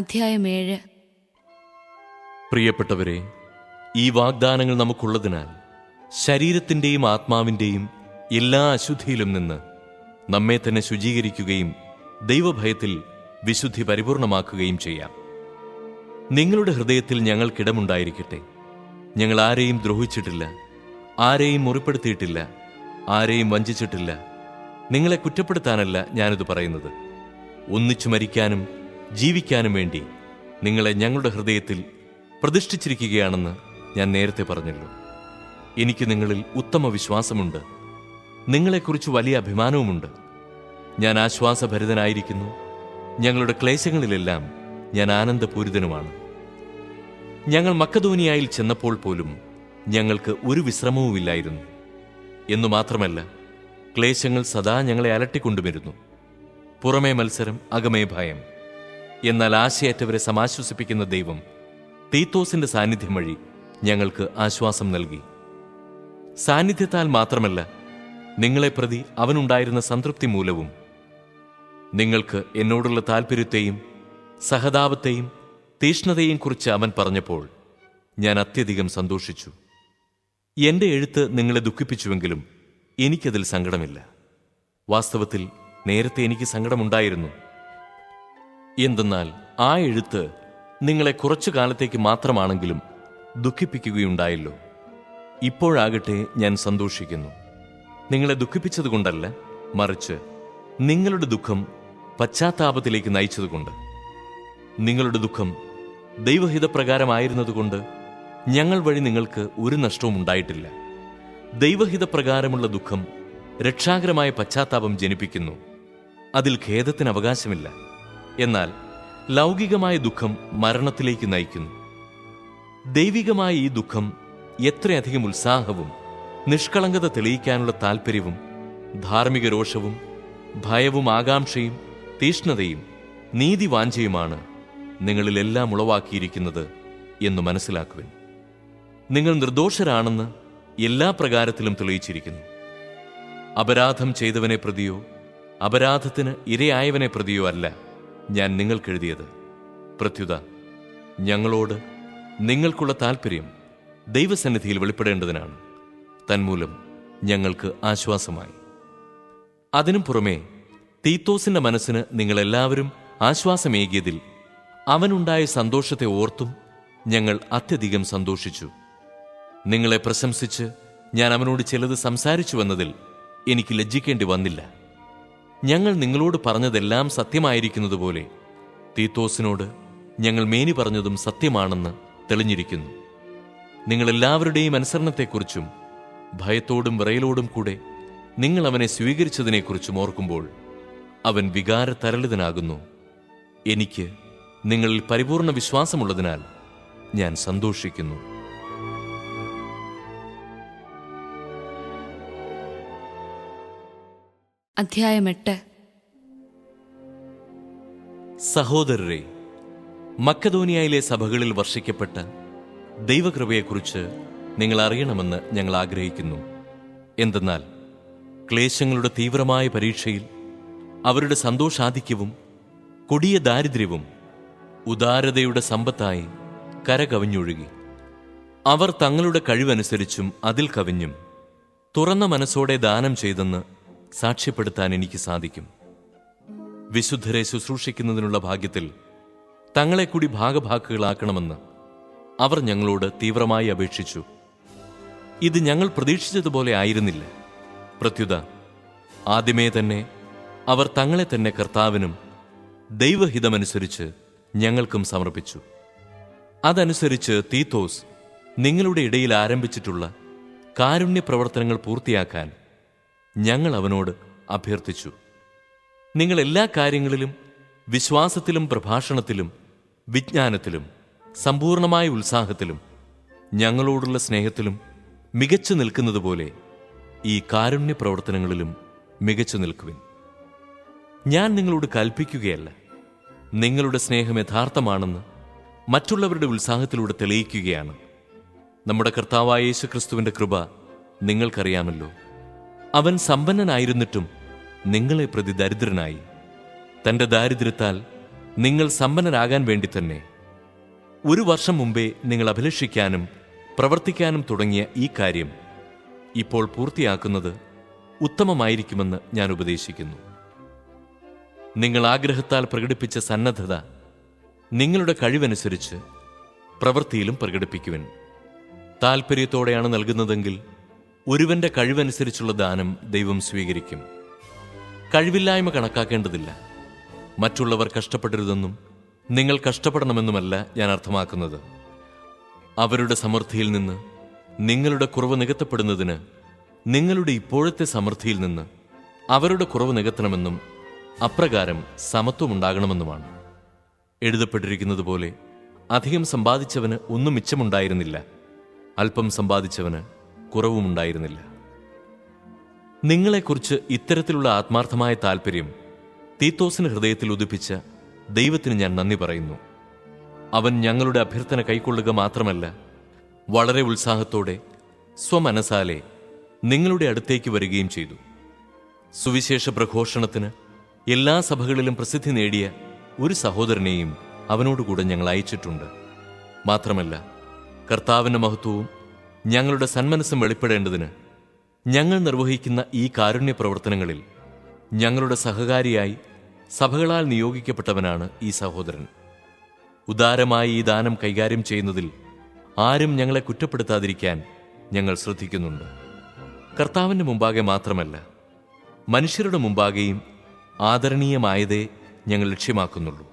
അധ്യായം ഏഴ്. പ്രിയപ്പെട്ടവരെ ഈ വാഗ്ദാനങ്ങൾ നമുക്കുള്ളതിനാൽ ശരീരത്തിന്റെയും ആത്മാവിന്റെയും എല്ലാ അശുദ്ധിയിലും നിന്ന് നമ്മെ തന്നെ ശുചീകരിക്കുകയും ദൈവഭയത്തിൽ വിശുദ്ധി പരിപൂർണമാക്കുകയും ചെയ്യാം. നിങ്ങളുടെ ഹൃദയത്തിൽ ഞങ്ങൾക്കിടമുണ്ടായിരിക്കട്ടെ. ഞങ്ങൾ ആരെയും ദ്രോഹിച്ചിട്ടില്ല ആരെയും മുറിപ്പെടുത്തിയിട്ടില്ല ആരെയും വഞ്ചിച്ചിട്ടില്ല. നിങ്ങളെ കുറ്റപ്പെടുത്താനല്ല ഞാനിത് പറയുന്നത്. ഒന്നിച്ചു മരിക്കാനും ജീവിക്കാനും വേണ്ടി നിങ്ങളെ ഞങ്ങളുടെ ഹൃദയത്തിൽ പ്രതിഷ്ഠിച്ചിരിക്കുകയാണെന്ന് ഞാൻ നേരത്തെ പറഞ്ഞല്ലോ. എനിക്ക് നിങ്ങളിൽ ഉത്തമ വിശ്വാസമുണ്ട്. നിങ്ങളെക്കുറിച്ച് വലിയ അഭിമാനവുമുണ്ട്. ഞാൻ ആശ്വാസഭരിതനായിരിക്കുന്നു. ഞങ്ങളുടെ ക്ലേശങ്ങളിലെല്ലാം ഞാൻ ആനന്ദപൂരിതനുമാണ്. ഞങ്ങൾ മക്കധോനിയായിൽ ചെന്നപ്പോൾ പോലും ഞങ്ങൾക്ക് ഒരു വിശ്രമവുമില്ലായിരുന്നു. എന്നു മാത്രമല്ല ക്ലേശങ്ങൾ സദാ ഞങ്ങളെ അലട്ടിക്കൊണ്ടുവരുന്നു. പുറമേ മത്സരം അകമേ ഭയം. എന്നാൽ ആശയറ്റവരെ സമാശ്വസിപ്പിക്കുന്ന ദൈവം തീത്തോസിന്റെ സാന്നിധ്യം വഴി ഞങ്ങൾക്ക് ആശ്വാസം നൽകി. സാന്നിധ്യത്താൽ മാത്രമല്ല നിങ്ങളെ പ്രതി അവനുണ്ടായിരുന്ന സംതൃപ്തി മൂലവും നിങ്ങൾക്ക് എന്നോടുള്ള താൽപ്പര്യത്തെയും സഹതാപത്തെയും തീഷ്ണതയെയും കുറിച്ച് അവൻ പറഞ്ഞപ്പോൾ ഞാൻ അത്യധികം സന്തോഷിച്ചു. എന്റെ എഴുത്ത് നിങ്ങളെ ദുഃഖിപ്പിച്ചുവെങ്കിലും എനിക്കതിൽ സങ്കടമില്ല. വാസ്തവത്തിൽ നേരത്തെ എനിക്ക് സങ്കടമുണ്ടായിരുന്നു. എന്തെന്നാൽ ആ എഴുത്ത് നിങ്ങളെ കുറച്ചു കാലത്തേക്ക് മാത്രമാണെങ്കിലും ദുഃഖിപ്പിക്കുകയുണ്ടായല്ലോ. ഇപ്പോഴാകട്ടെ ഞാൻ സന്തോഷിക്കുന്നു. നിങ്ങളെ ദുഃഖിപ്പിച്ചതുകൊണ്ടല്ല മറിച്ച് നിങ്ങളുടെ ദുഃഖം പശ്ചാത്താപത്തിലേക്ക് നയിച്ചതുകൊണ്ട്. നിങ്ങളുടെ ദുഃഖം ദൈവഹിതപ്രകാരമായിരുന്നതുകൊണ്ട് ഞങ്ങൾ വഴി നിങ്ങൾക്ക് ഒരു നഷ്ടവും ഉണ്ടായിട്ടില്ല. ദൈവഹിതപ്രകാരമുള്ള ദുഃഖം രക്ഷാകരമായ പശ്ചാത്താപം ജനിപ്പിക്കുന്നു. അതിൽ ഖേദത്തിന് അവകാശമില്ല. എന്നാൽ ലൗകികമായ ദുഃഖം മരണത്തിലേക്ക് നയിക്കുന്നു. ദൈവികമായ ഈ ദുഃഖം എത്രയധികം ഉത്സാഹവും നിഷ്കളങ്കത തെളിയിക്കാനുള്ള താൽപ്പര്യവും ധാർമ്മിക രോഷവും ഭയവും ആകാംക്ഷയും തീഷ്ണതയും നീതിവാഞ്ചയുമാണ് നിങ്ങളിലെല്ലാം ഉളവാക്കിയിരിക്കുന്നത് എന്ന് മനസ്സിലാക്കുവിൻ. നിങ്ങൾ നിർദോഷരാണെന്ന് എല്ലാ പ്രകാരത്തിലും തെളിയിച്ചിരിക്കുന്നു. അപരാധം ചെയ്തവനെ പ്രതിയോ അപരാധത്തിന് ഇരയായവനെ പ്രതിയോ അല്ല. ഞാൻ നിങ്ങൾക്കെഴുതിയത്. പ്രത്യുത ഞങ്ങളോട് നിങ്ങൾക്കുള്ള താൽപ്പര്യം ദൈവസന്നിധിയിൽ വെളിപ്പെടേണ്ടതിനാണ്. തന്മൂലം ഞങ്ങൾക്ക് ആശ്വാസമായി. അതിനും പുറമേ തീത്തോസിന്റെ മനസ്സിന് നിങ്ങളെല്ലാവരും ആശ്വാസമേകിയതിൽ അവനുണ്ടായ സന്തോഷത്തെ ഓർത്തും ഞങ്ങൾ അത്യധികം സന്തോഷിച്ചു. നിങ്ങളെ പ്രശംസിച്ച് ഞാൻ അവനോട് ചിലത് സംസാരിച്ചു വന്നതിൽ എനിക്ക് ലജ്ജിക്കേണ്ടി വന്നില്ല. ഞങ്ങൾ നിങ്ങളോട് പറഞ്ഞതെല്ലാം സത്യമായിരിക്കുന്നതുപോലെ തീത്തോസിനോട് ഞങ്ങൾ മേനി പറഞ്ഞതും സത്യമാണെന്ന് തെളിഞ്ഞിരിക്കുന്നു. നിങ്ങളെല്ലാവരുടെയും അനുസരണത്തെക്കുറിച്ചും ഭയത്തോടും വിറയലോടും കൂടെ നിങ്ങൾ അവനെ സ്വീകരിച്ചതിനെക്കുറിച്ചും ഓർക്കുമ്പോൾ അവൻ വികാരതരളിതനാകുന്നു എനിക്ക് നിങ്ങളിൽ പരിപൂർണ വിശ്വാസമുള്ളതിനാൽ ഞാൻ സന്തോഷിക്കുന്നു. അധ്യായം എട്ട്. സഹോദരരെ മക്കധോനിയയിലെ സഭകളിൽ വർഷിക്കപ്പെട്ട ദൈവകൃപയെക്കുറിച്ച് നിങ്ങൾ അറിയണമെന്ന് ഞങ്ങൾ ആഗ്രഹിക്കുന്നു. എന്തെന്നാൽ ക്ലേശങ്ങളുടെ തീവ്രമായ പരീക്ഷയിൽ അവരുടെ സന്തോഷാധിക്യവും കൊടിയ ദാരിദ്ര്യവും ഉദാരതയുടെ സമ്പത്തായി കരകവിഞ്ഞൊഴുകി. അവർ തങ്ങളുടെ കഴിവനുസരിച്ചും അതിൽ കവിഞ്ഞും തുറന്ന മനസ്സോടെ ദാനം ചെയ്തെന്ന് സാക്ഷ്യപ്പെടുത്താൻ എനിക്ക് സാധിക്കും. വിശുദ്ധരെ ശുശ്രൂഷിക്കുന്നതിനുള്ള ഭാഗ്യത്തിൽ തങ്ങളെ കൂടി ഭാഗഭാക്കുകളാക്കണമെന്ന് അവർ ഞങ്ങളോട് തീവ്രമായി അപേക്ഷിച്ചു. ഇത് ഞങ്ങൾ പ്രതീക്ഷിച്ചതുപോലെ ആയിരുന്നില്ല. പ്രത്യുത ആദ്യമേ തന്നെ അവർ തങ്ങളെ തന്നെ കർത്താവിനും ദൈവഹിതമനുസരിച്ച് ഞങ്ങൾക്കും സമർപ്പിച്ചു. അതനുസരിച്ച് തീത്തോസ് നിങ്ങളുടെ ഇടയിൽ ആരംഭിച്ചിട്ടുള്ള കാരുണ്യ പ്രവർത്തനങ്ങൾ പൂർത്തിയാക്കാൻ ഞങ്ങൾ അവനോട് അഭ്യർത്ഥിച്ചു. നിങ്ങൾ എല്ലാ കാര്യങ്ങളിലും വിശ്വാസത്തിലും പ്രഭാഷണത്തിലും വിജ്ഞാനത്തിലും സമ്പൂർണമായ ഉത്സാഹത്തിലും ഞങ്ങളോടുള്ള സ്നേഹത്തിലും മികച്ചു നിൽക്കുന്നതുപോലെ ഈ കാരുണ്യ പ്രവർത്തനങ്ങളിലും മികച്ചു നിൽക്കുവിൻ. ഞാൻ നിങ്ങളോട് കൽപ്പിക്കുകയല്ല. നിങ്ങളുടെ സ്നേഹം യഥാർത്ഥമാണെന്ന് മറ്റുള്ളവരുടെ ഉത്സാഹത്തിലൂടെ തെളിയിക്കുകയാണ്. നമ്മുടെ കർത്താവായ യേശു ക്രിസ്തുവിന്റെ കൃപ നിങ്ങൾക്കറിയാമല്ലോ. അവൻ സമ്പന്നനായിരുന്നിട്ടും നിങ്ങളെ പ്രതി ദരിദ്രനായി. തന്റെ ദാരിദ്ര്യത്താൽ നിങ്ങൾ സമ്പന്നരാകാൻ വേണ്ടി തന്നെ. ഒരു വർഷം മുമ്പേ നിങ്ങൾ അഭിലഷിക്കാനും പ്രവർത്തിക്കാനും തുടങ്ങിയ ഈ കാര്യം ഇപ്പോൾ പൂർത്തിയാക്കുന്നത് ഉത്തമമായിരിക്കുമെന്ന് ഞാൻ ഉപദേശിക്കുന്നു. നിങ്ങൾ ആഗ്രഹത്താൽ പ്രകടിപ്പിച്ച സന്നദ്ധത നിങ്ങളുടെ കഴിവനുസരിച്ച് പ്രവൃത്തിയിലും പ്രകടിപ്പിക്കുവിൻ. താൽപ്പര്യത്തോടെയാണ് നൽകുന്നതെങ്കിൽ ഒരുവന്റെ കഴിവനുസരിച്ചുള്ള ദാനം ദൈവം സ്വീകരിക്കും. കഴിവില്ലായ്മ കണക്കാക്കേണ്ടതില്ല. മറ്റുള്ളവർ കഷ്ടപ്പെടരുതെന്നും നിങ്ങൾ കഷ്ടപ്പെടണമെന്നുമല്ല ഞാൻ അർത്ഥമാക്കുന്നത്. അവരുടെ സമൃദ്ധിയിൽ നിന്ന് നിങ്ങളുടെ കുറവ് നികത്തപ്പെടുന്നതിന് നിങ്ങളുടെ ഇപ്പോഴത്തെ സമൃദ്ധിയിൽ നിന്ന് അവരുടെ കുറവ് നികത്തണമെന്നും അപ്രകാരം സമത്വമുണ്ടാകണമെന്നുമാണ്. എഴുതപ്പെട്ടിരിക്കുന്നത് പോലെ അധികം സമ്പാദിച്ചവന് ഒന്നും മിച്ചമുണ്ടായിരുന്നില്ല. അല്പം സമ്പാദിച്ചവന് കുറവുമുണ്ടായിരുന്നില്ല. നിങ്ങളെക്കുറിച്ച് ഇത്തരത്തിലുള്ള ആത്മാർത്ഥമായ താല്പര്യം തീത്തോസിന് ഹൃദയത്തിൽ ഉദിപ്പിച്ച ദൈവത്തിന് ഞാൻ നന്ദി പറയുന്നു. അവൻ ഞങ്ങളുടെ അഭ്യർത്ഥന കൈക്കൊള്ളുക മാത്രമല്ല വളരെ ഉത്സാഹത്തോടെ സ്വമനസാലെ നിങ്ങളുടെ അടുത്തേക്ക് വരികയും ചെയ്തു. സുവിശേഷ പ്രഘോഷണത്തിന് എല്ലാ സഭകളിലും പ്രസിദ്ധി നേടിയ ഒരു സഹോദരനെയും അവനോടുകൂടെ ഞങ്ങൾ അയച്ചിട്ടുണ്ട്. മാത്രമല്ല കർത്താവിന്റെ മഹത്വവും ഞങ്ങളുടെ സന്മനസ്സും വെളിപ്പെടേണ്ടതിന് ഞങ്ങൾ നിർവഹിക്കുന്ന ഈ കാരുണ്യ പ്രവർത്തനങ്ങളിൽ ഞങ്ങളുടെ സഹകാരിയായി സഭകളാൽ നിയോഗിക്കപ്പെട്ടവനാണ് ഈ സഹോദരൻ. ഉദാരമായി ഈ ദാനം കൈകാര്യം ചെയ്യുന്നതിൽ ആരും ഞങ്ങളെ കുറ്റപ്പെടുത്താതിരിക്കാൻ ഞങ്ങൾ ശ്രദ്ധിക്കുന്നുണ്ട്. കർത്താവിന്റെ മുമ്പാകെ മാത്രമല്ല മനുഷ്യരുടെ മുമ്പാകെയും ആദരണീയമായതേ ഞങ്ങൾ ലക്ഷ്യമാക്കുന്നുള്ളൂ.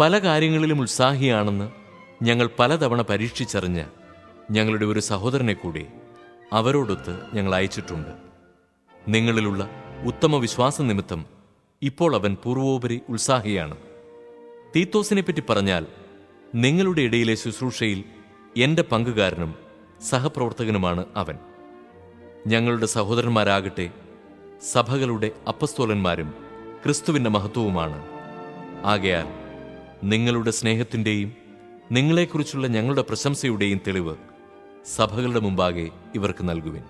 പല കാര്യങ്ങളിലും ഉത്സാഹിയാണെന്ന് ഞങ്ങൾ പലതവണ പരീക്ഷിച്ചറിഞ്ഞ ഞങ്ങളുടെ ഒരു സഹോദരനെ കൂടി അവരോടൊത്ത് ഞങ്ങൾ അയച്ചിട്ടുണ്ട്. നിങ്ങളിലുള്ള ഉത്തമ വിശ്വാസ നിമിത്തം ഇപ്പോൾ അവൻ പൂർവോപരി ഉത്സാഹിയാണ്. തീത്തോസിനെ പറ്റി പറഞ്ഞാൽ നിങ്ങളുടെ ഇടയിലെ ശുശ്രൂഷയിൽ എന്റെ പങ്കുകാരനും സഹപ്രവർത്തകനുമാണ് അവൻ. ഞങ്ങളുടെ സഹോദരന്മാരാകട്ടെ സഭകളുടെ അപ്പസ്തോലന്മാരും ക്രിസ്തുവിന്റെ മഹത്വവുമാണ്. ആകയാൽ നിങ്ങളുടെ സ്നേഹത്തിന്റെയും നിങ്ങളെക്കുറിച്ചുള്ള ഞങ്ങളുടെ പ്രശംസയുടെയും തെളിവ് സഭകളുടെ മുമ്പാകെ ഇവർക്ക് നൽകുവിൻ.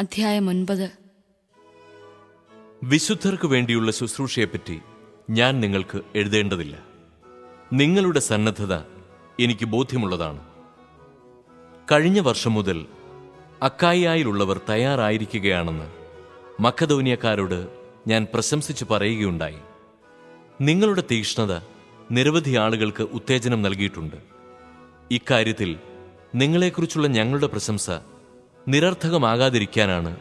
അധ്യായം ഒൻപത്. വിശുദ്ധർക്ക് വേണ്ടിയുള്ള ശുശ്രൂഷയെപ്പറ്റി ഞാൻ നിങ്ങൾക്ക് എഴുതേണ്ടതില്ല. നിങ്ങളുടെ സന്നദ്ധത എനിക്ക് ബോധ്യമുള്ളതാണ്. കഴിഞ്ഞ വർഷം മുതൽ അക്കായിയായിലുള്ളവർ തയ്യാറായിരിക്കുകയാണെന്ന് മക്കധോനിയക്കാരോട് ഞാൻ പ്രശംസിച്ച് പറയുകയുണ്ടായി. നിങ്ങളുടെ തീക്ഷ്ണത നിരവധി ആളുകൾക്ക് ഉത്തേജനം നൽകിയിട്ടുണ്ട്. ഇക്കാര്യത്തിൽ നിങ്ങളെക്കുറിച്ചുള്ള ഞങ്ങളുടെ പ്രശംസ നിരർത്ഥകമാകാതിരിക്കാനാണ്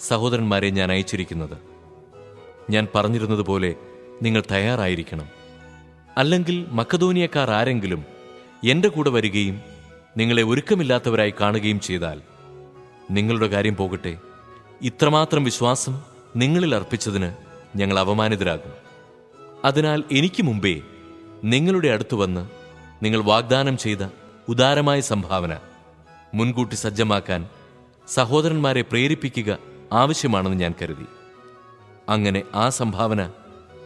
സഹോദരന്മാരെ ഞാൻ അയച്ചിരിക്കുന്നത്. ഞാൻ പറഞ്ഞിരുന്നതുപോലെ നിങ്ങൾ തയ്യാറായിരിക്കണം. അല്ലെങ്കിൽ മക്കധോനിയക്കാർ ആരെങ്കിലും എന്റെ കൂടെ വരികയും നിങ്ങളെ ഒരുക്കമില്ലാത്തവരായി കാണുകയും ചെയ്താൽ നിങ്ങളുടെ കാര്യം പോകട്ടെ. ഇത്രമാത്രം വിശ്വാസം നിങ്ങളിൽ അർപ്പിച്ചതിന് ഞങ്ങൾ അപമാനിതരാകും. അതിനാൽ എനിക്ക് മുമ്പേ നിങ്ങളുടെ അടുത്തു വന്ന് നിങ്ങൾ വാഗ്ദാനം ചെയ്ത ഉദാരമായ സംഭാവന മുൻകൂട്ടി സജ്ജമാക്കാൻ സഹോദരന്മാരെ പ്രേരിപ്പിക്കുക ആവശ്യമാണെന്ന് ഞാൻ കരുതി. അങ്ങനെ ആ സംഭാവന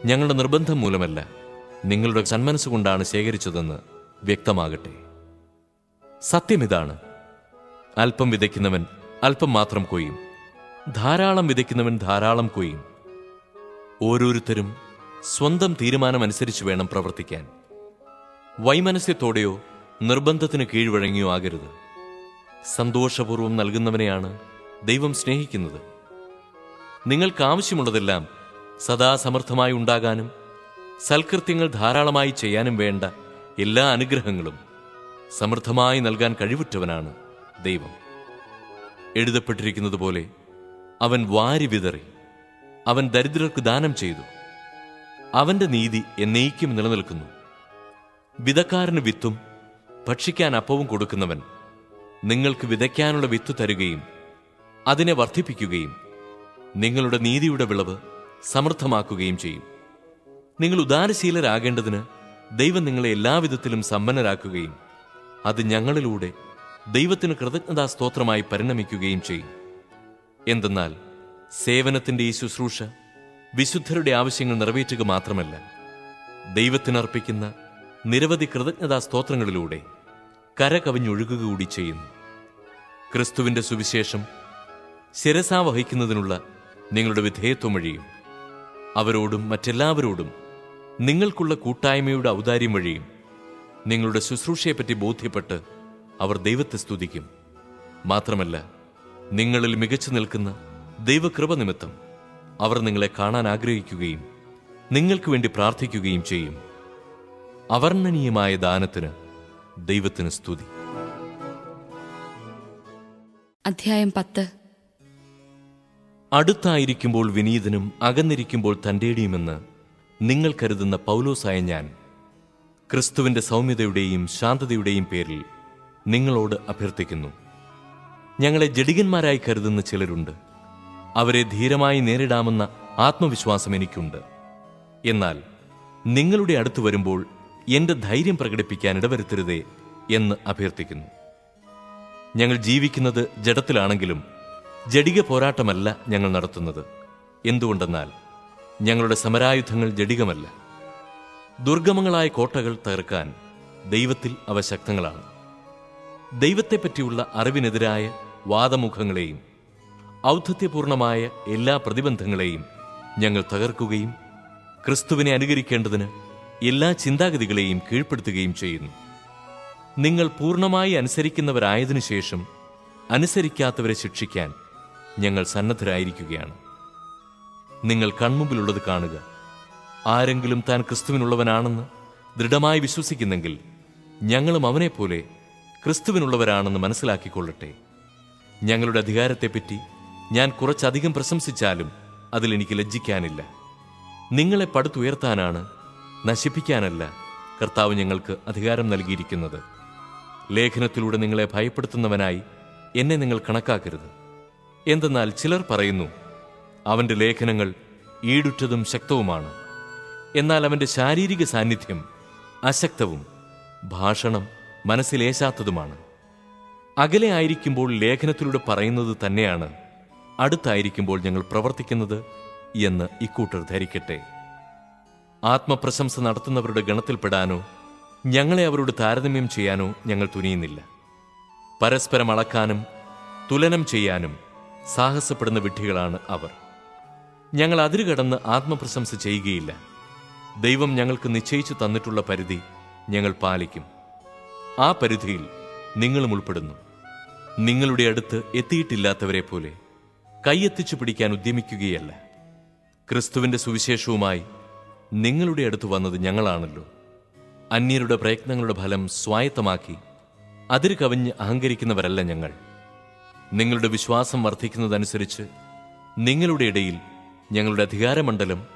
ഞങ്ങളുടെ നിർബന്ധം മൂലമല്ല നിങ്ങളുടെ സന്മനസ്സുകൊണ്ടാണ് ശേഖരിച്ചതെന്ന് വ്യക്തമാകട്ടെ. സത്യം ഇതാണ്. അല്പം വിതയ്ക്കുന്നവൻ അല്പം മാത്രം കൊയ്യും. ധാരാളം വിതയ്ക്കുന്നവൻ ധാരാളം കൊയ്യും. ഓരോരുത്തരും സ്വന്തം തീരുമാനമനുസരിച്ച് വേണം പ്രവർത്തിക്കാൻ. വൈമനസ്യത്തോടെയോ നിർബന്ധത്തിന് കീഴ്വഴങ്ങിയോ ആകരുത്. സന്തോഷപൂർവം നൽകുന്നവനെയാണ് ദൈവം സ്നേഹിക്കുന്നത്. നിങ്ങൾക്ക് ആവശ്യമുള്ളതെല്ലാം സദാ സമർത്ഥമായി ഉണ്ടാകാനും സൽകൃത്യങ്ങൾ ധാരാളമായി ചെയ്യാനും വേണ്ട എല്ലാ അനുഗ്രഹങ്ങളും സമൃദ്ധമായി നൽകാൻ കഴിവുറ്റവനാണ് ദൈവം. എഴുതപ്പെട്ടിരിക്കുന്നത് പോലെ അവൻ വാരി വിതറി അവൻ ദരിദ്രർക്ക് ദാനം ചെയ്തു. അവന്റെ നീതി എന്നേക്കും നിലനിൽക്കുന്നു. വിതക്കാരന് വിത്തും ഭക്ഷിക്കാൻ അപ്പവും കൊടുക്കുന്നവൻ നിങ്ങൾക്ക് വിതയ്ക്കാനുള്ള വിത്ത് തരുകയും അതിനെ വർദ്ധിപ്പിക്കുകയും നിങ്ങളുടെ നീതിയുടെ വിളവ് സമൃദ്ധമാക്കുകയും ചെയ്യും. നിങ്ങൾ ഉദാരശീലരാകേണ്ടതിന് ദൈവം നിങ്ങളെ എല്ലാവിധത്തിലും സമ്പന്നരാക്കുകയും അത് ഞങ്ങളിലൂടെ ദൈവത്തിന് കൃതജ്ഞതാ സ്തോത്രമായി പരിണമിക്കുകയും ചെയ്യും. എന്തെന്നാൽ സേവനത്തിന്റെ ഈ ശുശ്രൂഷ വിശുദ്ധരുടെ ആവശ്യങ്ങൾ നിറവേറ്റുക മാത്രമല്ല ദൈവത്തിനർപ്പിക്കുന്ന നിരവധി കൃതജ്ഞതാ സ്തോത്രങ്ങളിലൂടെ കരകവിഞ്ഞൊഴുകുക കൂടി ചെയ്യുന്നു. ക്രിസ്തുവിന്റെ സുവിശേഷം ശിരസാ വഹിക്കുന്നതിനുള്ള നിങ്ങളുടെ വിധേയത്വം വഴിയും അവരോടും മറ്റെല്ലാവരോടും നിങ്ങൾക്കുള്ള കൂട്ടായ്മയുടെ ഔദാര്യം വഴിയും നിങ്ങളുടെ ശുശ്രൂഷയെപ്പറ്റി ബോധ്യപ്പെട്ട് അവർ ദൈവത്തെ സ്തുതിക്കും. മാത്രമല്ല നിങ്ങളിൽ മികച്ചു നിൽക്കുന്ന ദൈവകൃപ നിമിത്തം അവർ നിങ്ങളെ കാണാൻ ആഗ്രഹിക്കുകയും നിങ്ങൾക്ക് വേണ്ടി പ്രാർത്ഥിക്കുകയും ചെയ്യും. അവർണനീയമായ ദാനത്തിന് ദൈവത്തിന് സ്തുതി. അധ്യായം പത്ത്. അടുത്തായിരിക്കുമ്പോൾ വിനീതനും അകന്നിരിക്കുമ്പോൾ തന്റെടിയുമെന്ന് നിങ്ങൾ കരുതുന്ന പൗലോസായ ഞാൻ ക്രിസ്തുവിന്റെ സൗമ്യതയുടെയും ശാന്തതയുടെയും പേരിൽ നിങ്ങളോട് അഭ്യർത്ഥിക്കുന്നു. ഞങ്ങളെ ജഡികന്മാരായി കരുതുന്ന ചിലരുണ്ട്. അവരെ ധീരമായി നേരിടാമെന്ന ആത്മവിശ്വാസം എനിക്കുണ്ട്. എന്നാൽ നിങ്ങളുടെ അടുത്ത് വരുമ്പോൾ എന്റെ ധൈര്യം പ്രകടിപ്പിക്കാൻ ഇടവരുത്തരുതേ എന്ന് അഭ്യർത്ഥിക്കുന്നു. ഞങ്ങൾ ജീവിക്കുന്നത് ജഡത്തിലാണെങ്കിലും ജഡിക പോരാട്ടമല്ല ഞങ്ങൾ നടത്തുന്നത്. എന്തുകൊണ്ടെന്നാൽ ഞങ്ങളുടെ സമരായുധങ്ങൾ ജഡികമല്ല. ദുർഗമങ്ങളായ കോട്ടകൾ തകർക്കാൻ ദൈവത്തിൽ അവ ശക്തങ്ങളാണ്. ദൈവത്തെപ്പറ്റിയുള്ള അറിവിനെതിരായ വാദമുഖങ്ങളെയും ഔദ്ധത്യപൂർണമായ എല്ലാ പ്രതിബന്ധങ്ങളെയും ഞങ്ങൾ തകർക്കുകയും ക്രിസ്തുവിനെ അനുകരിക്കേണ്ടതിന് എല്ലാ ചിന്താഗതികളെയും കീഴ്പ്പെടുത്തുകയും ചെയ്യുന്നു. നിങ്ങൾ പൂർണമായി അനുസരിക്കുന്നവരായതിനു ശേഷം അനുസരിക്കാത്തവരെ ശിക്ഷിക്കാൻ ഞങ്ങൾ സന്നദ്ധരായിരിക്കുകയാണ്. നിങ്ങൾ കൺമുമ്പിലുള്ളത് കാണുക. ആരെങ്കിലും താൻ ക്രിസ്തുവിനുള്ളവനാണെന്ന് ദൃഢമായി വിശ്വസിക്കുന്നെങ്കിൽ ഞങ്ങളും അവനെപ്പോലെ ക്രിസ്തുവിനുള്ളവരാണെന്ന് മനസ്സിലാക്കിക്കൊള്ളട്ടെ. ഞങ്ങളുടെ അധികാരത്തെപ്പറ്റി ഞാൻ കുറച്ചധികം പ്രശംസിച്ചാലും അതിലെനിക്ക് ലജ്ജിക്കാനില്ല. നിങ്ങളെ പടുത്തുയർത്താനാണ് നശിപ്പിക്കാനല്ല കർത്താവ് ഞങ്ങൾക്ക് അധികാരം നൽകിയിരിക്കുന്നത്. ലേഖനത്തിലൂടെ നിങ്ങളെ ഭയപ്പെടുത്തുന്നവനായി എന്നെ നിങ്ങൾ കണക്കാക്കരുത്. എന്തെന്നാൽ ചിലർ പറയുന്നു അവന്റെ ലേഖനങ്ങൾ ഈടുറ്റതും ശക്തവുമാണ്. എന്നാൽ അവന്റെ ശാരീരിക സാന്നിധ്യം അശക്തവും ഭാഷണം മനസ്സിലേശാത്തതുമാണ്. അകലെ ആയിരിക്കുമ്പോൾ ലേഖനത്തിലൂടെ പറയുന്നത് തന്നെയാണ് അടുത്തായിരിക്കുമ്പോൾ ഞങ്ങൾ പ്രവർത്തിക്കുന്നത് എന്ന് ഇക്കൂട്ടർ ധരിക്കട്ടെ. ആത്മപ്രശംസ നടത്തുന്നവരുടെ ഗണത്തിൽപ്പെടാനോ ഞങ്ങളെ അവരോട് താരതമ്യം ചെയ്യാനോ ഞങ്ങൾ തുനിയുന്നില്ല. പരസ്പരം അളക്കാനും തുലനം ചെയ്യാനും സാഹസപ്പെടുന്ന വിഡ്ഢികളാണ് അവർ. ഞങ്ങൾ അതിരുകടന്ന് ആത്മപ്രശംസ ചെയ്യുകയില്ല. ദൈവം ഞങ്ങൾക്ക് നിശ്ചയിച്ചു തന്നിട്ടുള്ള പരിധി ഞങ്ങൾ പാലിക്കും. ആ പരിധിയിൽ നിങ്ങളും ഉൾപ്പെടുന്നു. നിങ്ങളുടെ അടുത്ത് എത്തിയിട്ടില്ലാത്തവരെ പോലെ കൈയെത്തിച്ചു പിടിക്കാൻ ഉദ്യമിക്കുകയല്ല. ക്രിസ്തുവിന്റെ സുവിശേഷവുമായി നിങ്ങളുടെ അടുത്ത് വന്നത് ഞങ്ങളാണല്ലോ. അന്യരുടെ പ്രയത്നങ്ങളുടെ ഫലം സ്വായത്തമാക്കി അതിര് കവിഞ്ഞ് അഹങ്കരിക്കുന്നവരല്ല ഞങ്ങൾ. നിങ്ങളുടെ വിശ്വാസം വർദ്ധിക്കുന്നതനുസരിച്ച് നിങ്ങളുടെ ഇടയിൽ ഞങ്ങളുടെ അധികാരമണ്ഡലം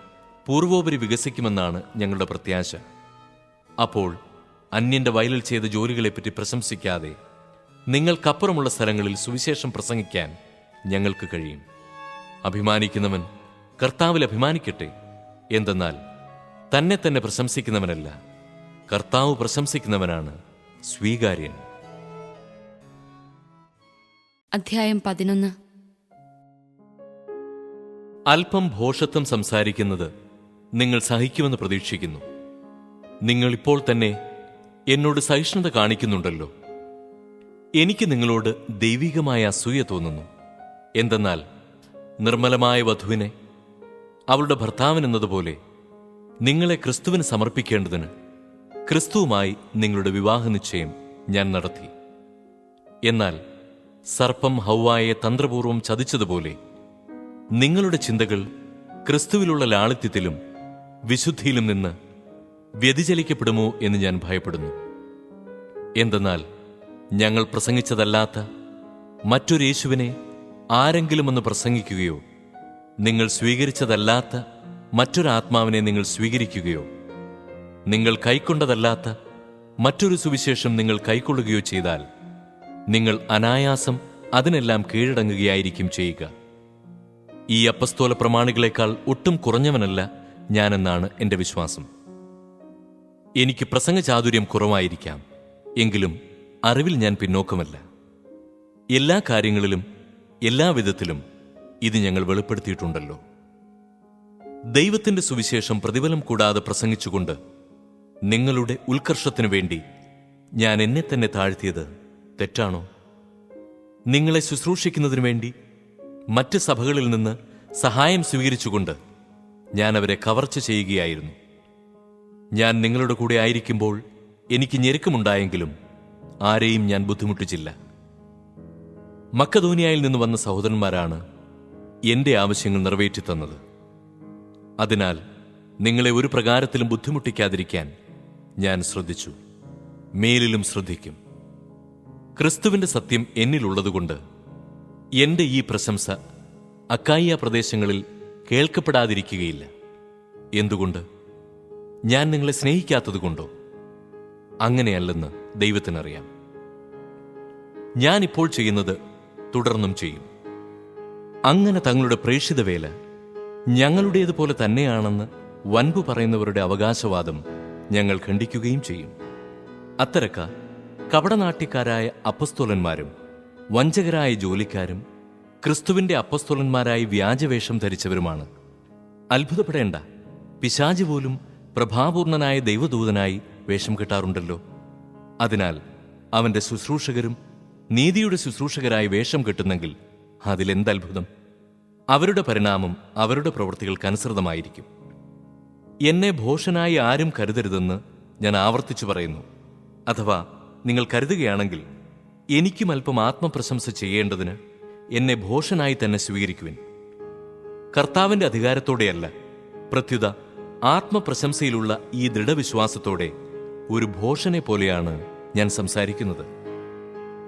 പൂർവോപരി വികസിക്കുമെന്നാണ് ഞങ്ങളുടെ പ്രത്യാശ. അപ്പോൾ അന്യന്റെ വയലിൽ ചെയ്ത ജോലികളെപ്പറ്റി പ്രശംസിക്കാതെ നിങ്ങൾക്കപ്പുറമുള്ള സ്ഥലങ്ങളിൽ സുവിശേഷം പ്രസംഗിക്കാൻ ഞങ്ങൾക്ക് കഴിയും. അഭിമാനിക്കുന്നവൻ കർത്താവിൽ അഭിമാനിക്കട്ടെ. എന്തെന്നാൽ തന്നെ തന്നെ പ്രശംസിക്കുന്നവനല്ല കർത്താവ് പ്രശംസിക്കുന്നവനാണ് സ്വീകാര്യൻ. അധ്യായം പതിനൊന്ന്. അല്പം ഭോഷത്വം സംസാരിക്കുന്നത് നിങ്ങൾ സഹിക്കുമെന്ന് പ്രതീക്ഷിക്കുന്നു. നിങ്ങൾ ഇപ്പോൾ തന്നെ എന്നോട് സഹിഷ്ണുത കാണിക്കുന്നുണ്ടല്ലോ. എനിക്ക് നിങ്ങളോട് ദൈവികമായ അസൂയ തോന്നുന്നു. എന്തെന്നാൽ നിർമ്മലമായ വധുവിനെ അവളുടെ ഭർത്താവിനെന്നതുപോലെ നിങ്ങളെ ക്രിസ്തുവിന് സമർപ്പിക്കേണ്ടതിന് ക്രിസ്തുവുമായി നിങ്ങളുടെ വിവാഹ നിശ്ചയം ഞാൻ നടത്തി. എന്നാൽ സർപ്പം ഹൗവായെ തന്ത്രപൂർവം ചതിച്ചതുപോലെ നിങ്ങളുടെ ചിന്തകൾ ക്രിസ്തുവിലുള്ള ലാളിത്യത്തിലും വിശുദ്ധിയിലും നിന്ന് വ്യതിചലിക്കപ്പെടുമോ എന്ന് ഞാൻ ഭയപ്പെടുന്നു. എന്തെന്നാൽ ഞങ്ങൾ പ്രസംഗിച്ചതല്ലാത്ത മറ്റൊരു യേശുവിനെ ആരെങ്കിലും ഒന്ന് പ്രസംഗിക്കുകയോ നിങ്ങൾ സ്വീകരിച്ചതല്ലാത്ത മറ്റൊരാത്മാവിനെ നിങ്ങൾ സ്വീകരിക്കുകയോ നിങ്ങൾ കൈക്കൊണ്ടതല്ലാത്ത മറ്റൊരു സുവിശേഷം നിങ്ങൾ കൈക്കൊള്ളുകയോ ചെയ്താൽ നിങ്ങൾ അനായാസം അതിനെല്ലാം കീഴടങ്ങുകയായിരിക്കും ചെയ്യുക. ഈ അപ്പസ്തോല പ്രമാണികളെക്കാൾ ഒട്ടും കുറഞ്ഞവനല്ല ഞാനെന്നാണ് എന്റെ വിശ്വാസം. എനിക്ക് പ്രസംഗചാതുര്യം കുറവായിരിക്കാം എങ്കിലും അറിവിൽ ഞാൻ പിന്നോക്കമല്ല. എല്ലാ കാര്യങ്ങളിലും എല്ലാ വിധത്തിലും ഇത് ഞങ്ങൾ വെളിപ്പെടുത്തിയിട്ടുണ്ടല്ലോ. ദൈവത്തിന്റെ സുവിശേഷം പ്രതിഫലം കൂടാതെ പ്രസംഗിച്ചുകൊണ്ട് നിങ്ങളുടെ ഉത്കർഷത്തിനു വേണ്ടി ഞാൻ എന്നെ തന്നെ താഴ്ത്തിയത് തെറ്റാണോ? നിങ്ങളെ ശുശ്രൂഷിക്കുന്നതിനു വേണ്ടി മറ്റ് സഭകളിൽ നിന്ന് സഹായം സ്വീകരിച്ചുകൊണ്ട് ഞാൻ അവരെ കവർച്ച ചെയ്യുകയായിരുന്നു. ഞാൻ നിങ്ങളുടെ കൂടെ ആയിരിക്കുമ്പോൾ എനിക്ക് ഞെരുക്കമുണ്ടായെങ്കിലും ആരെയും ഞാൻ ബുദ്ധിമുട്ടിച്ചില്ല. മക്കധോനിയായിൽ നിന്ന് വന്ന സഹോദരന്മാരാണ് എന്റെ ആവശ്യങ്ങൾ നിറവേറ്റി തന്നത്. അതിനാൽ നിങ്ങളെ ഒരു പ്രകാരത്തിലും ബുദ്ധിമുട്ടിക്കാതിരിക്കാൻ ഞാൻ ശ്രദ്ധിച്ചു. മേലിലും ശ്രദ്ധിക്കും. ക്രിസ്തുവിന്റെ സത്യം എന്നിലുള്ളതുകൊണ്ട് എന്റെ ഈ പ്രശംസ അക്കായിയ പ്രദേശങ്ങളിൽ കേൾക്കപ്പെടാതിരിക്കുകയില്ല. എന്തുകൊണ്ട്? ഞാൻ നിങ്ങളെ സ്നേഹിക്കാത്തതുകൊണ്ടോ? അങ്ങനെയല്ലെന്ന് ദൈവത്തിനറിയാം. ഞാനിപ്പോൾ ചെയ്യുന്നത് തുടർന്നും ചെയ്യും. അങ്ങനെ തങ്ങളുടെ പ്രേക്ഷിത വേല ഞങ്ങളുടേതുപോലെ തന്നെയാണെന്ന് വൻപു പറയുന്നവരുടെ അവകാശവാദം ഞങ്ങൾ ഖണ്ഡിക്കുകയും ചെയ്യും. അത്തരക്കാർ കപടനാട്യക്കാരായ അപ്പസ്തോലന്മാരും വഞ്ചകരായ ജോലിക്കാരും ക്രിസ്തുവിന്റെ അപ്പസ്തോലന്മാരായി വ്യാജവേഷം ധരിച്ചവരുമാണ്. അത്ഭുതപ്പെടേണ്ട പിശാജ് പോലും പ്രഭാപൂർണനായ ദൈവദൂതനായി വേഷം കെട്ടാറുണ്ടല്ലോ. അതിനാൽ അവന്റെ ശുശ്രൂഷകരും നീതിയുടെ ശുശ്രൂഷകരായി വേഷം കെട്ടുന്നെങ്കിൽ അതിലെന്തത്ഭുതം? അവരുടെ പരിണാമം അവരുടെ പ്രവൃത്തികൾക്കനുസൃതമായിരിക്കും എന്നെ ഭോഷനായി ആരും കരുതരുതെന്ന് ഞാൻ ആവർത്തിച്ചു പറയുന്നു. അഥവാ നിങ്ങൾ കരുതുകയാണെങ്കിൽ എനിക്കും അല്പം ആത്മപ്രശംസ ചെയ്യേണ്ടതിന് എന്നെ ഭോഷനായി തന്നെ സ്വീകരിക്കുവിൻ. കർത്താവിന്റെ അധികാരത്തോടെയല്ല പ്രത്യുത ആത്മപ്രശംസയിലുള്ള ഈ ദൃഢവിശ്വാസത്തോടെ ഒരു ഭോഷനെ പോലെയാണ് ഞാൻ സംസാരിക്കുന്നത്.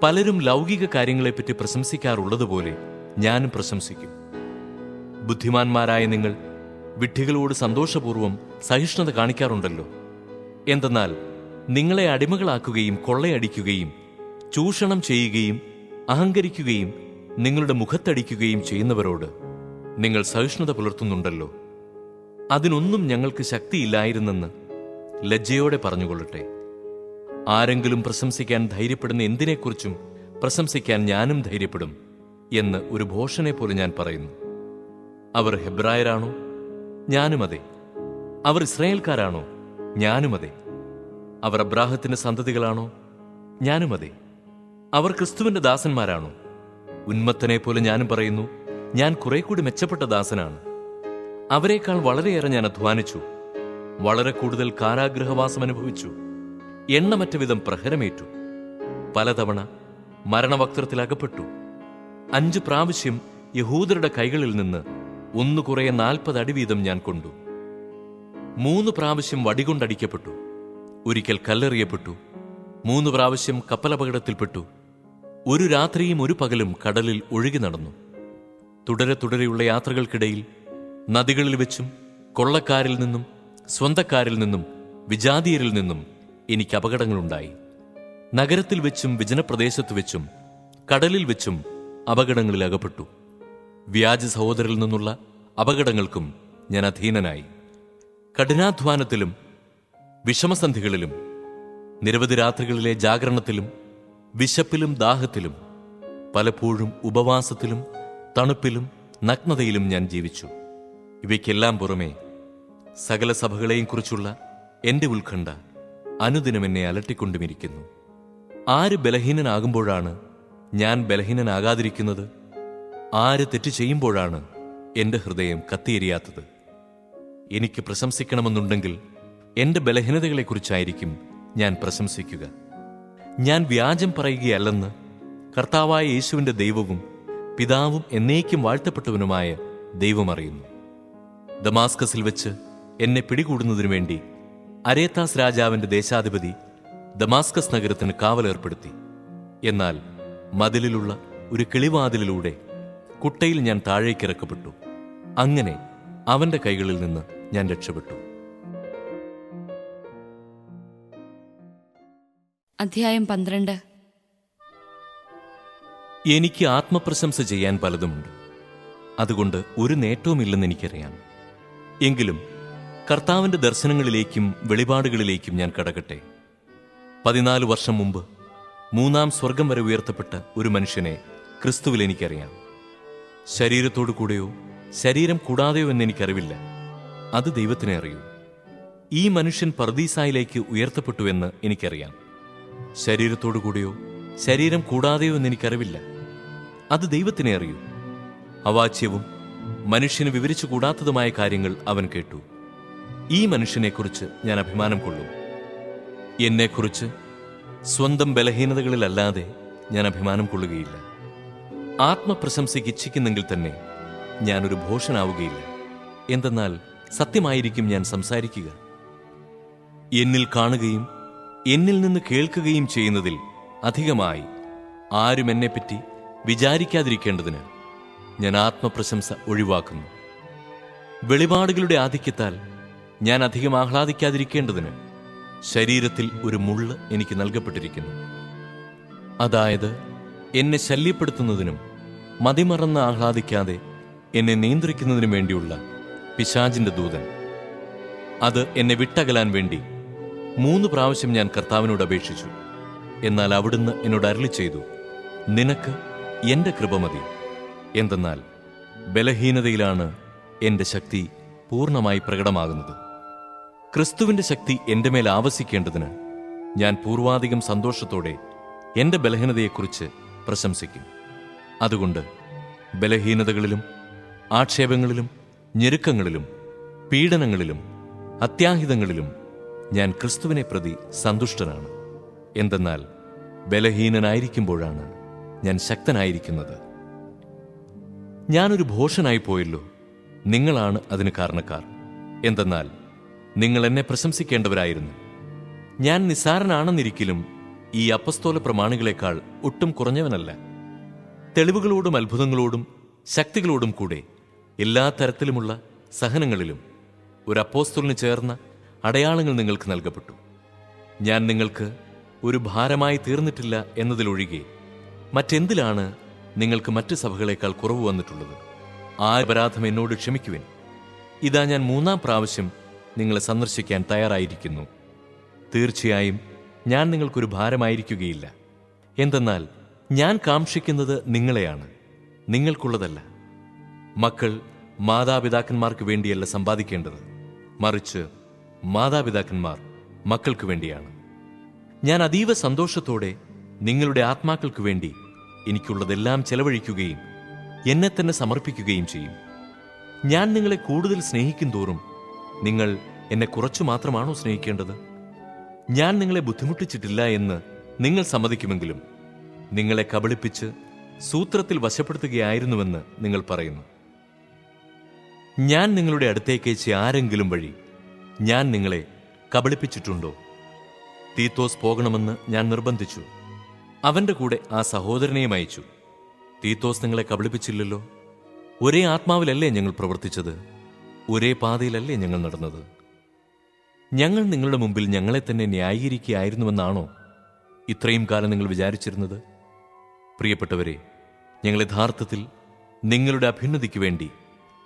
പലരും ലൗകിക കാര്യങ്ങളെപ്പറ്റി പ്രശംസിക്കാറുള്ളതുപോലെ ഞാനും പ്രശംസിക്കും. ബുദ്ധിമാന്മാരായ നിങ്ങൾ വിഡ്ഢികളോട് സന്തോഷപൂർവം സഹിഷ്ണുത കാണിക്കാറുണ്ടല്ലോ. എന്തെന്നാൽ നിങ്ങളെ അടിമകളാക്കുകയും കൊള്ളയടിക്കുകയും ചൂഷണം ചെയ്യുകയും അഹങ്കരിക്കുകയും നിങ്ങളുടെ മുഖത്തടിക്കുകയും ചെയ്യുന്നവരോട് നിങ്ങൾ സഹിഷ്ണുത പുലർത്തുന്നുണ്ടല്ലോ. അതിനൊന്നും ഞങ്ങൾക്ക് ശക്തിയില്ലായിരുന്നെന്ന് ലജ്ജയോടെ പറഞ്ഞുകൊള്ളട്ടെ. ആരെങ്കിലും പ്രശംസിക്കാൻ ധൈര്യപ്പെടുന്ന എന്തിനെക്കുറിച്ചും പ്രശംസിക്കാൻ ഞാനും ധൈര്യപ്പെടും എന്ന് ഒരു ഭോഷനെ പോലെ ഞാൻ പറയുന്നു. അവർ ഹെബ്രായരാണോ? ഞാനും അതെ. അവർ ഇസ്രായേൽക്കാരാണോ? ഞാനും അതെ. അവർ അബ്രാഹത്തിന്റെ സന്തതികളാണോ? ഞാനും അതെ. അവർ ക്രിസ്തുവിന്റെ ദാസന്മാരാണോ? ഉന്മത്തനെ പോലെ ഞാനും പറയുന്നു ഞാൻ കുറെ കൂടി മെച്ചപ്പെട്ട ദാസനാണ്. അവരെക്കാൾ വളരെയേറെ ഞാൻ അധ്വാനിച്ചു. വളരെ കൂടുതൽ കാരാഗ്രഹവാസം അനുഭവിച്ചു എണ്ണമറ്റ വിധം പ്രഹരമേറ്റു. പലതവണ മരണവക്ത്രത്തിൽ അകപ്പെട്ടു അഞ്ചു പ്രാവശ്യം യഹൂദരുടെ കൈകളിൽ നിന്ന് ഒന്നു കുറേ നാൽപ്പത് അടി വീതം ഞാൻ കൊണ്ടു. മൂന്ന് പ്രാവശ്യം വടികൊണ്ടടിക്കപ്പെട്ടു. ഒരിക്കൽ കല്ലെറിയപ്പെട്ടു. മൂന്ന് പ്രാവശ്യം കപ്പലപകടത്തിൽപ്പെട്ടു. ഒരു രാത്രിയും ഒരു പകലും കടലിൽ ഒഴുകി നടന്നു. തുടരെ തുടരെയുള്ള യാത്രകൾക്കിടയിൽ നദികളിൽ വെച്ചും കൊള്ളക്കാരിൽ നിന്നും സ്വന്തക്കാരിൽ നിന്നും വിജാതീയരിൽ നിന്നും എനിക്ക് അപകടങ്ങളുണ്ടായി. നഗരത്തിൽ വെച്ചും വിജനപ്രദേശത്ത് വെച്ചും കടലിൽ വെച്ചും അപകടങ്ങളിൽ അകപ്പെട്ടു. വ്യാജ സഹോദരിൽ നിന്നുള്ള അപകടങ്ങൾക്കും ഞാൻ അധീനനായി. കഠിനാധ്വാനത്തിലും വിഷമസന്ധികളിലും നിരവധി രാത്രികളിലെ ജാഗരണത്തിലും വിശപ്പിലും ദാഹത്തിലും പലപ്പോഴും ഉപവാസത്തിലും തണുപ്പിലും നഗ്നതയിലും ഞാൻ ജീവിച്ചു. ഇവയ്ക്കെല്ലാം പുറമേ സകല സഭകളെയും കുറിച്ചുള്ള എന്റെ ഉത്കണ്ഠ അനുദിനം എന്നെ അലട്ടിക്കൊണ്ടുമിരിക്കുന്നു. ആര് ബലഹീനനാകുമ്പോഴാണ് ഞാൻ ബലഹീനനാകാതിരിക്കുന്നത്? ആര് തെറ്റ് ചെയ്യുമ്പോഴാണ് എന്റെ ഹൃദയം കത്തിയെരിയാത്തത്? എനിക്ക് പ്രശംസിക്കണമെന്നുണ്ടെങ്കിൽ എന്റെ ബലഹീനതകളെക്കുറിച്ചായിരിക്കും ഞാൻ പ്രശംസിക്കുക. ഞാൻ വ്യാജം പറയുകയല്ലെന്ന് കർത്താവായ യേശുവിന്റെ ദൈവവും പിതാവും എന്നേക്കും വാഴ്ത്തപ്പെട്ടവനുമായ ദൈവമറിയുന്നു ദമാസ്കസിൽ വെച്ച് എന്നെ പിടികൂടുന്നതിനു വേണ്ടി അരേത്താസ് രാജാവിന്റെ ദേശാധിപതി ദമാസ്കസ് നഗരത്തിന് കാവലേർപ്പെടുത്തി എന്നാൽ മതിലിലുള്ള ഒരു കിളിവാതിലിലൂടെ കുട്ടയിൽ ഞാൻ താഴേക്കിറക്കപ്പെട്ടു അങ്ങനെ അവന്റെ കൈകളിൽ നിന്ന് ഞാൻ രക്ഷപ്പെട്ടു. അധ്യായം പന്ത്രണ്ട്. എനിക്ക് ആത്മപ്രശംസ ചെയ്യാൻ പലതുമുണ്ട്. അതുകൊണ്ട് ഒരു നേട്ടവുമില്ലെന്ന് എനിക്കറിയാം. എങ്കിലും കർത്താവിന്റെ ദർശനങ്ങളിലേക്കും വെളിപാടുകളിലേക്കും ഞാൻ കടകട്ടെ. പതിനാല് വർഷം മുമ്പ് മൂന്നാം സ്വർഗം വരെ ഉയർത്തപ്പെട്ട ഒരു മനുഷ്യനെ ക്രിസ്തുവിൽ എനിക്കറിയാം. ശരീരത്തോടു കൂടെയോ ശരീരം കൂടാതെയോ എന്ന് എനിക്കറിവില്ല. അത് ദൈവത്തിനെ അറിയൂ. ഈ മനുഷ്യൻ പർദീസായിലേക്ക് ഉയർത്തപ്പെട്ടു എന്ന് എനിക്കറിയാം. ശരീരത്തോടു കൂടെയോ ശരീരം കൂടാതെയോ എന്ന് എനിക്കറിവില്ല. അത് ദൈവത്തിനെ അറിയൂ. അവാച്യവും മനുഷ്യന് വിവരിച്ചു കൂടാത്തതുമായ കാര്യങ്ങൾ അവൻ കേട്ടു. ഈ മനുഷ്യനെക്കുറിച്ച് ഞാൻ അഭിമാനം കൊള്ളും. എന്നെക്കുറിച്ച് സ്വന്തം ബലഹീനതകളിലല്ലാതെ ഞാൻ അഭിമാനം കൊള്ളുകയില്ല. ആത്മപ്രശംസയ്ക്ക് ഇച്ഛിക്കുന്നെങ്കിൽ തന്നെ ഞാനൊരു ഭോഷനാവുകയില്ല. എന്തെന്നാൽ സത്യമായിരിക്കും ഞാൻ സംസാരിക്കുക. എന്നിൽ കാണുകയും എന്നിൽ നിന്ന് കേൾക്കുകയും ചെയ്യുന്നതിൽ അധികമായി ആരും എന്നെപ്പറ്റി വിചാരിക്കാതിരിക്കേണ്ടതിന് ഞാൻ ആത്മപ്രശംസ ഒഴിവാക്കുന്നു. വെളിപാടുകളുടെ ആധിക്യത്താൽ ഞാൻ അധികം ആഹ്ലാദിക്കാതിരിക്കേണ്ടതിന് ശരീരത്തിൽ ഒരു മുള്ള് എനിക്ക് നൽകപ്പെട്ടിരിക്കുന്നു. അതായത് എന്നെ ശല്യപ്പെടുത്തുന്നതിനും മതിമറന്ന് ആഹ്ലാദിക്കാതെ എന്നെ നിയന്ത്രിക്കുന്നതിനും വേണ്ടിയുള്ള പിശാജിന്റെ ദൂതൻ. അത് എന്നെ വിട്ടകലാൻ വേണ്ടി മൂന്ന് പ്രാവശ്യം ഞാൻ കർത്താവിനോട് അപേക്ഷിച്ചു. എന്നാൽ അവിടുന്ന് എന്നോട് അരളി ചെയ്തു നിനക്ക് എന്റെ കൃപ മതി. എന്തെന്നാൽ ബലഹീനതയിലാണ് എന്റെ ശക്തി പൂർണമായി പ്രകടമാകുന്നത്. ക്രിസ്തുവിന്റെ ശക്തി എന്റെ മേൽ ആവസിക്കേണ്ടതിന് ഞാൻ പൂർവാധികം സന്തോഷത്തോടെ എന്റെ ബലഹീനതയെക്കുറിച്ച് പ്രശംസിക്കും. അതുകൊണ്ട് ബലഹീനതകളിലും ആക്ഷേപങ്ങളിലും ഞെരുക്കങ്ങളിലും പീഡനങ്ങളിലും അത്യാഹിതങ്ങളിലും ഞാൻ ക്രിസ്തുവിനെ പ്രതി സന്തുഷ്ടനാണ്. എന്തെന്നാൽ ബലഹീനനായിരിക്കുമ്പോഴാണ് ഞാൻ ശക്തനായിരിക്കുന്നത്. ഞാനൊരു ഭോഷനായി പോയല്ലോ നിങ്ങളാണ് അതിന് കാരണക്കാർ. എന്തെന്നാൽ നിങ്ങൾ എന്നെ പ്രശംസിക്കേണ്ടവരായിരുന്നു. ഞാൻ നിസ്സാരനാണെന്നിരിക്കലും ഈ അപ്പസ്തോല പ്രമാണികളെക്കാൾ ഒട്ടും കുറഞ്ഞവനല്ല. തെളിവുകളോടും അത്ഭുതങ്ങളോടും ശക്തികളോടും കൂടെ എല്ലാ തരത്തിലുമുള്ള സഹനങ്ങളിലും ഒരു അപ്പോസ്തോലിന് ചേർന്ന അടയാളങ്ങൾ നിങ്ങൾക്ക് നൽകപ്പെട്ടു. ഞാൻ നിങ്ങൾക്ക് ഒരു ഭാരമായി തീർന്നിട്ടില്ല എന്നതിലൊഴികെ മറ്റെന്തിലാണ് നിങ്ങൾക്ക് മറ്റ് സഭകളേക്കാൾ കുറവ് വന്നിട്ടുള്ളത്? ആ അപരാധം എന്നോട് ക്ഷമിക്കുവിൻ. ഇതാ ഞാൻ മൂന്നാം പ്രാവശ്യം നിങ്ങളെ സന്ദർശിക്കാൻ തയ്യാറായിരിക്കുന്നു. തീർച്ചയായും ഞാൻ നിങ്ങൾക്കൊരു ഭാരമായിരിക്കുകയില്ല. എന്തെന്നാൽ ഞാൻ കാക്ഷിക്കുന്നത് നിങ്ങളെയാണ്. നിങ്ങൾക്കുള്ളതല്ല. മക്കൾ മാതാപിതാക്കന്മാർക്ക് വേണ്ടിയല്ല സമ്പാദിക്കേണ്ടത്. മറിച്ച് മാതാപിതാക്കന്മാർ മക്കൾക്ക് വേണ്ടിയാണ്. ഞാൻ അതീവ സന്തോഷത്തോടെ നിങ്ങളുടെ ആത്മാക്കൾക്ക് വേണ്ടി എനിക്കുള്ളതെല്ലാം ചെലവഴിക്കുകയും എന്നെ തന്നെ സമർപ്പിക്കുകയും ചെയ്യും. ഞാൻ നിങ്ങളെ കൂടുതൽ സ്നേഹിക്കും തോറും നിങ്ങൾ എന്നെ കുറച്ചു മാത്രമാണോ സ്നേഹിക്കേണ്ടത്? ഞാൻ നിങ്ങളെ ബുദ്ധിമുട്ടിച്ചിട്ടില്ല എന്ന് നിങ്ങൾ സമ്മതിക്കുമെങ്കിലും നിങ്ങളെ കബളിപ്പിച്ച് സൂത്രത്തിൽ വശപ്പെടുത്തുകയായിരുന്നുവെന്ന് നിങ്ങൾ പറയുന്നു. ഞാൻ നിങ്ങളുടെ അടുത്തേക്ക് അയച്ച ആരെങ്കിലും വഴി ഞാൻ നിങ്ങളെ കബളിപ്പിച്ചിട്ടുണ്ടോ? തീത്തോസ് പോകണമെന്ന് ഞാൻ നിർബന്ധിച്ചു. അവന്റെ കൂടെ ആ സഹോദരനെയും അയച്ചു. തീത്തോസ് നിങ്ങളെ കബളിപ്പിച്ചില്ലല്ലോ? ഒരേ ആത്മാവിലല്ലേ ഞങ്ങൾ പ്രവർത്തിച്ചത്? ഒരേ പാതയിലല്ലേ ഞങ്ങൾ നടന്നത്? ഞങ്ങൾ നിങ്ങളുടെ മുമ്പിൽ ഞങ്ങളെ തന്നെ ന്യായീകരിക്കുകയായിരുന്നുവെന്നാണോ ഇത്രയും കാലം നിങ്ങൾ വിചാരിച്ചിരുന്നത്? പ്രിയപ്പെട്ടവരെ ഞങ്ങൾ യഥാർത്ഥത്തിൽ നിങ്ങളുടെ അഭ്യുന്നതിക്ക് വേണ്ടി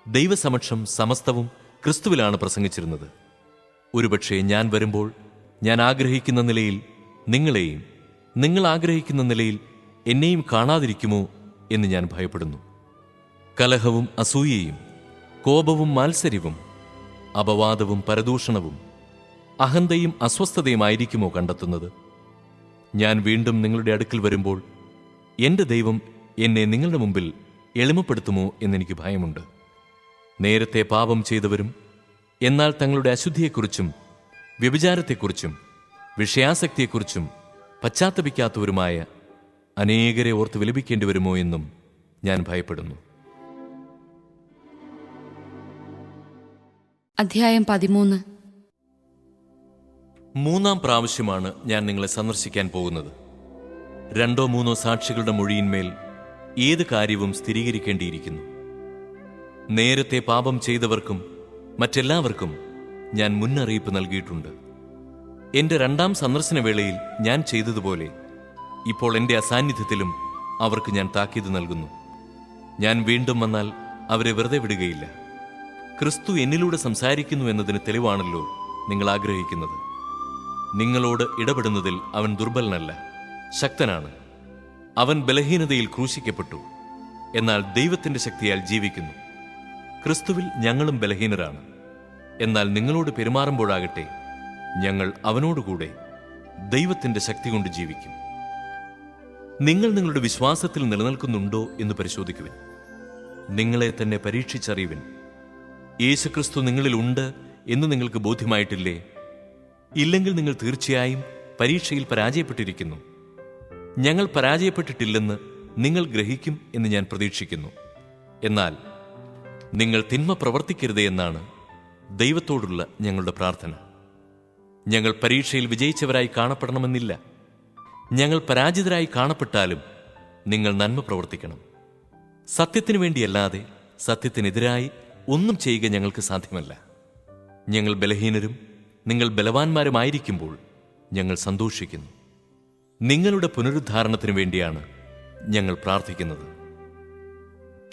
ദൈവസമക്ഷം സമസ്തവും ക്രിസ്തുവിലാണ് പ്രസംഗിച്ചിരുന്നത്. ഒരുപക്ഷെ ഞാൻ വരുമ്പോൾ ഞാൻ ആഗ്രഹിക്കുന്ന നിലയിൽ നിങ്ങളെയും നിങ്ങൾ ആഗ്രഹിക്കുന്ന നിലയിൽ എന്നെയും കാണാതിരിക്കുമോ എന്ന് ഞാൻ ഭയപ്പെടുന്നു. കലഹവും അസൂയയും കോപവും മാത്സര്യവും അപവാദവും പരദൂഷണവും അഹന്തയും അസ്വസ്ഥതയുമായിരിക്കുമോ കണ്ടെത്തുന്നത്? ഞാൻ വീണ്ടും നിങ്ങളുടെ അടുക്കൽ വരുമ്പോൾ എന്റെ ദൈവം എന്നെ നിങ്ങളുടെ മുമ്പിൽ എളിമപ്പെടുത്തുമോ എന്നെനിക്ക് ഭയമുണ്ട്. നേരത്തെ പാപം ചെയ്തവരും എന്നാൽ തങ്ങളുടെ അശുദ്ധിയെക്കുറിച്ചും വ്യഭിചാരത്തെക്കുറിച്ചും വിഷയാസക്തിയെക്കുറിച്ചും പശ്ചാത്തപിക്കാത്തവരുമായ അനേകരെ ഓർത്ത് വിലപിക്കേണ്ടി വരുമോ എന്നും ഞാൻ ഭയപ്പെടുന്നു. അധ്യായം പതിമൂന്ന്. മൂന്നാം പ്രാവശ്യമാണ് ഞാൻ നിങ്ങളെ സന്ദർശിക്കാൻ പോകുന്നത്. രണ്ടോ മൂന്നോ സാക്ഷികളുടെ മൊഴിയിന്മേൽ ഏത് കാര്യവും സ്ഥിരീകരിക്കേണ്ടിയിരിക്കുന്നു. നേരത്തെ പാപം ചെയ്തവർക്കും മറ്റെല്ലാവർക്കും ഞാൻ മുന്നറിയിപ്പ് നൽകിയിട്ടുണ്ട്. എന്റെ രണ്ടാം സന്ദർശന വേളയിൽ ഞാൻ ചെയ്തതുപോലെ ഇപ്പോൾ എന്റെ അസാന്നിധ്യത്തിലും അവർക്ക് ഞാൻ താക്കീത് നൽകുന്നു. ഞാൻ വീണ്ടും വന്നാൽ അവരെ വെറുതെ വിടുകയില്ല. ക്രിസ്തു എന്നിലൂടെ സംസാരിക്കുന്നു എന്നതിന് തെളിവാണല്ലോ നിങ്ങൾ ആഗ്രഹിക്കുന്നത്. നിങ്ങളോട് ഇടപെടുന്നതിൽ അവൻ ദുർബലനല്ല ശക്തനാണ്. അവൻ ബലഹീനതയിൽ ക്രൂശിക്കപ്പെട്ടു എന്നാൽ ദൈവത്തിന്റെ ശക്തിയാൽ ജീവിക്കുന്നു. ക്രിസ്തുവിൽ ഞങ്ങളും ബലഹീനരാണ്. എന്നാൽ നിങ്ങളോട് പെരുമാറുമ്പോഴാകട്ടെ ഞങ്ങൾ അവനോടുകൂടെ ദൈവത്തിന്റെ ശക്തി കൊണ്ട് ജീവിക്കും. നിങ്ങൾ നിങ്ങളുടെ വിശ്വാസത്തിൽ നിലനിൽക്കുന്നുണ്ടോ എന്ന് പരിശോധിക്കുവിൻ. നിങ്ങളെ തന്നെ പരീക്ഷിച്ചറിയുവിൻ. യേശുക്രിസ്തു നിങ്ങളിൽ ഉണ്ട് എന്ന് നിങ്ങൾക്ക് ബോധ്യമായിട്ടില്ലേ? ഇല്ലെങ്കിൽ നിങ്ങൾ തീർച്ചയായും പരീക്ഷയിൽ പരാജയപ്പെട്ടിരിക്കുന്നു. ഞങ്ങൾ പരാജയപ്പെട്ടിട്ടില്ലെന്ന് നിങ്ങൾ ഗ്രഹിക്കും എന്ന് ഞാൻ പ്രതീക്ഷിക്കുന്നു. എന്നാൽ നിങ്ങൾ തിന്മ പ്രവർത്തിക്കരുത് എന്നാണ് ദൈവത്തോടുള്ള ഞങ്ങളുടെ പ്രാർത്ഥന. ഞങ്ങൾ പരീക്ഷയിൽ വിജയിച്ചവരായി കാണപ്പെടണമെന്നില്ല. ഞങ്ങൾ പരാജിതരായി കാണപ്പെട്ടാലും നിങ്ങൾ നന്മ പ്രവർത്തിക്കണം. സത്യത്തിനു വേണ്ടിയല്ലാതെ സത്യത്തിനെതിരായി ഒന്നും ചെയ്യുക ഞങ്ങൾക്ക് സാധ്യമല്ല. ഞങ്ങൾ ബലഹീനരും നിങ്ങൾ ബലവാന്മാരുമായിരിക്കുമ്പോൾ ഞങ്ങൾ സന്തോഷിക്കുന്നു. നിങ്ങളുടെ പുനരുദ്ധാരണത്തിനു വേണ്ടിയാണ് ഞങ്ങൾ പ്രാർത്ഥിക്കുന്നത്.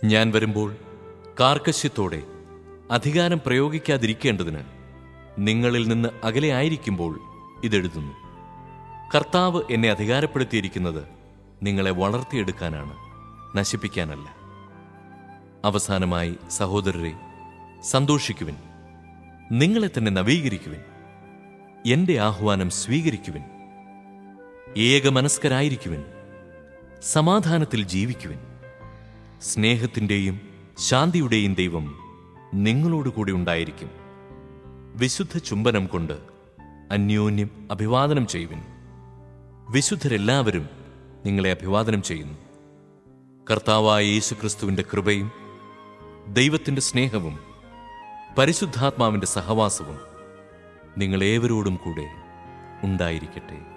ഞാൻ വരുമ്പോൾ കാർക്കശ്യത്തോടെ അധികാരം പ്രയോഗിക്കാതിരിക്കേണ്ടതിന് നിങ്ങളിൽ നിന്ന് അകലെ ആയിരിക്കുമ്പോൾ ഇതെഴുതുന്നു. കർത്താവ് എന്നെ അധികാരപ്പെടുത്തിയിരിക്കുന്നത് നിങ്ങളെ വളർത്തിയെടുക്കാനാണ് നശിപ്പിക്കാനല്ല. അവസാനമായി സഹോദരരെ സന്തോഷിക്കുവിൻ. നിങ്ങളെ തന്നെ നവീകരിക്കുവിൻ. എന്റെ ആഹ്വാനം സ്വീകരിക്കുവിൻ. ഏകമനസ്കരായിരിക്കുവിൻ. സമാധാനത്തിൽ ജീവിക്കുവിൻ. സ്നേഹത്തിന്റെയും ശാന്തിയുടെയും ദൈവം നിങ്ങളോടുകൂടി ഉണ്ടായിരിക്കും. വിശുദ്ധ ചുംബനം കൊണ്ട് അന്യോന്യം അഭിവാദനം ചെയ്യുവിൻ. വിശുദ്ധരെല്ലാവരും നിങ്ങളെ അഭിവാദനം ചെയ്യുന്നു. കർത്താവായ യേശുക്രിസ്തുവിന്റെ കൃപയും ദൈവത്തിന്റെ സ്നേഹവും പരിശുദ്ധാത്മാവിന്റെ സഹവാസവും നിങ്ങളേവരോടും കൂടെ ഉണ്ടായിരിക്കട്ടെ.